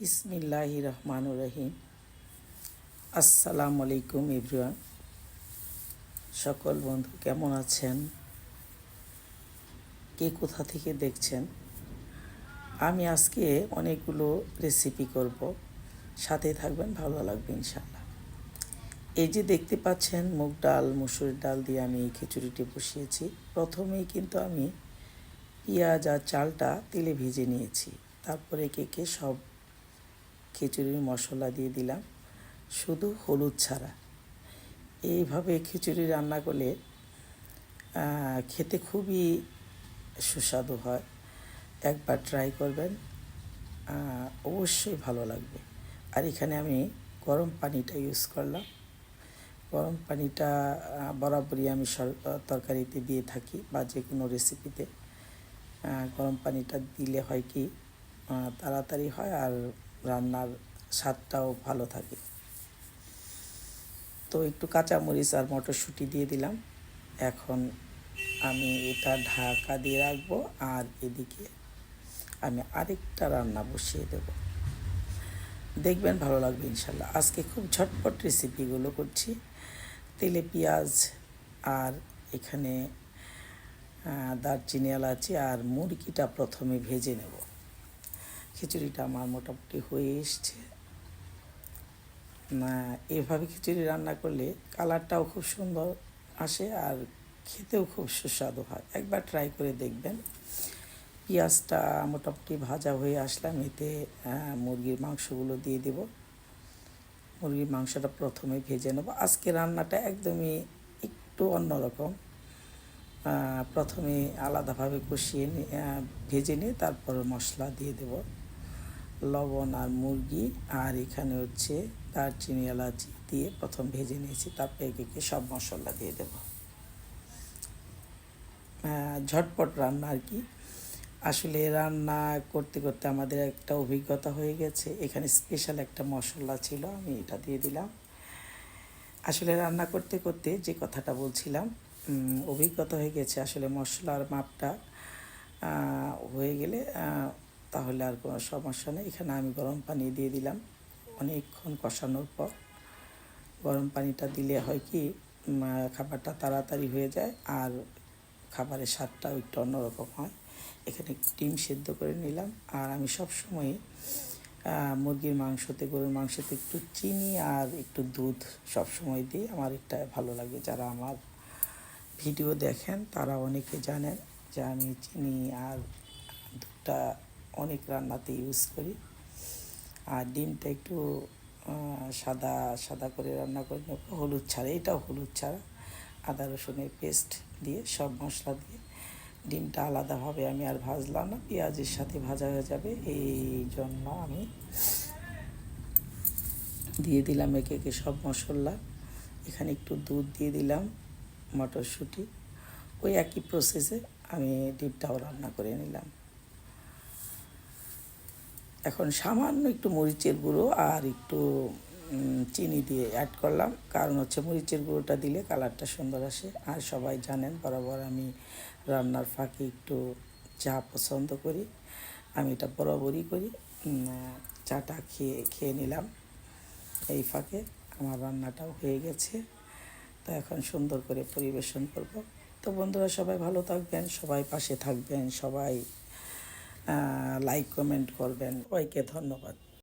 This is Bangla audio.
বিসমিল্লাহ রহমান রহিম। আসসালামু আলাইকুম এভরিওয়ান। সকল বন্ধু কেমন আছেন? কে কোথা থেকে দেখছেন? আমি আজকে অনেকগুলো রেসিপি করব। সাথে থাকবেন, ভালো লাগবে ইনশাল্লাহ এই যে দেখতে পাচ্ছেন, মুগ ডাল, মুসুর ডাল দিয়ে আমি এই খিচুড়িটি বসিয়েছি। প্রথমেই কিন্তু আমি পেঁয়াজ আর চালটা তেলে ভেজে নিয়েছি। তারপরে কেকে সব খিচুড়ির মশলা দিয়ে দিলাম, শুধু হলুদ ছাড়া। এইভাবে খিচুড়ি রান্না করলে খেতে খুবই সুস্বাদু হয়। একবার ট্রাই করবেন অবশ্যই ভালো লাগবে। আর এখানে আমি গরম পানিটা ইউজ করলাম। গরম পানিটা বরাবরই আমি তরকারিতে দিয়ে থাকি বা যে কোনো রেসিপিতে গরম পানিটা দিলে হয় কি তাড়াতাড়ি হয় আর রান্নার স্বাদটাও ভালো থাকে। তো একটু কাঁচামরিচ আর মটরশুঁটি দিয়ে দিলাম। এখন আমি এটা ঢাকা দিয়ে রাখব আর এদিকে আমি আরেকটা রান্না বসিয়ে দেব। দেখবেন ভালো লাগবে ইনশাল্লাহ। আজকে খুব ঝটপট রেসিপিগুলো করছি। তেলে পেঁয়াজ আর এখানে দারচিনি এলাচি আর মুরগিটা প্রথমে ভেজে নেব। খিচুড়িটা আমার মোটামুটি হয়ে এসছে। না এভাবে খিচুড়ি রান্না করলে কালারটাও খুব সুন্দর আসে আর খেতেও খুব সুস্বাদু হয়। একবার ট্রাই করে দেখবেন। পেঁয়াজটা মোটামুটি ভাজা হয়ে আসলাম এতে মুরগির মাংসগুলো দিয়ে দেব। মুরগির মাংসটা প্রথমে ভেজে নেব। আজকে রান্নাটা একদমই একটু অন্যরকম প্রথমে আলাদাভাবে কষিয়ে নি- আহ, ভেজে নিয়ে তারপর মশলা দিয়ে দেব। লবণ আর মুরগি, আর এখানে হচ্ছে দারচিনি, এলাচি দিয়ে প্রথম ভেজে নিয়েছি। তারপরে একে সব মশলা দিয়ে দেব। ঝটপট রান্না আর কি। আসলে রান্না করতে করতে আমাদের একটা অভিজ্ঞতা হয়ে গেছে। এখানে স্পেশাল একটা মশলা ছিল, আমি এটা দিয়ে দিলাম। আসলে রান্না করতে করতে যে কথাটা বলছিলাম অভিজ্ঞতা হয়ে গেছে। আসলে মশলার মাপটা হয়ে গেলে তাহলে আর কোনো সমস্যা নেই। এখানে আমি গরম পানি দিয়ে দিলাম। অনেকক্ষণ কষানোর পর গরম পানিটা দিলে হয় কি খাবারটা তাড়াতাড়ি হয়ে যায় আর খাবারের স্বাদটাও একটু অন্যরকম হয়। এখানে ডিম সেদ্ধ করে নিলাম আর আমি সবসময় মুরগির মাংসতে, গরুর মাংসতে একটু চিনি আর একটু দুধ সবসময় দিই। আমার এটা ভালো লাগে। যারা আমার ভিডিও দেখেন তারা অনেকে জানেন যে আমি চিনি আর দুধটা অনেক রান্নাতে ইউজ করি। আর ডিমটা একটু সাদা সাদা করে রান্না করে হলুদ ছাড়া, এটাও হলুদ ছাড়া। আদা, রসুনের পেস্ট দিয়ে, সব মশলা দিয়ে। ডিমটা আলাদাভাবে আমি আর ভাজলাম না, পেঁয়াজের সাথে ভাজা হয়ে যাবে। এই জন্য আমি দিয়ে দিলাম একে একে সব মশলা। এখানে একটু দুধ দিয়ে দিলাম, মটরশুঁটি। ওই একই প্রসেসে আমি ডিমটাও রান্না করে নিলাম। এখন সামান্য একটু মরিচের গুঁড়ো আর একটু চিনি দিয়ে অ্যাড করলাম। কারণ হচ্ছে মরিচের গুঁড়োটা দিলে কালারটা সুন্দর আসে। আর সবাই জানেন, বরাবর আমি রান্নার ফাঁকে একটু চা পছন্দ করি। আমি এটা বরাবরই করি। চাটা খেয়ে খেয়ে নিলাম এই ফাঁকে। আমার রান্নাটাও হয়ে গেছে। তো এখন সুন্দর করে পরিবেশন করব। তো বন্ধুরা সবাই ভালো থাকবেন, সবাই পাশে থাকবেন, সবাই লাইক কমেন্ট করবেন। সবাইকে ধন্যবাদ।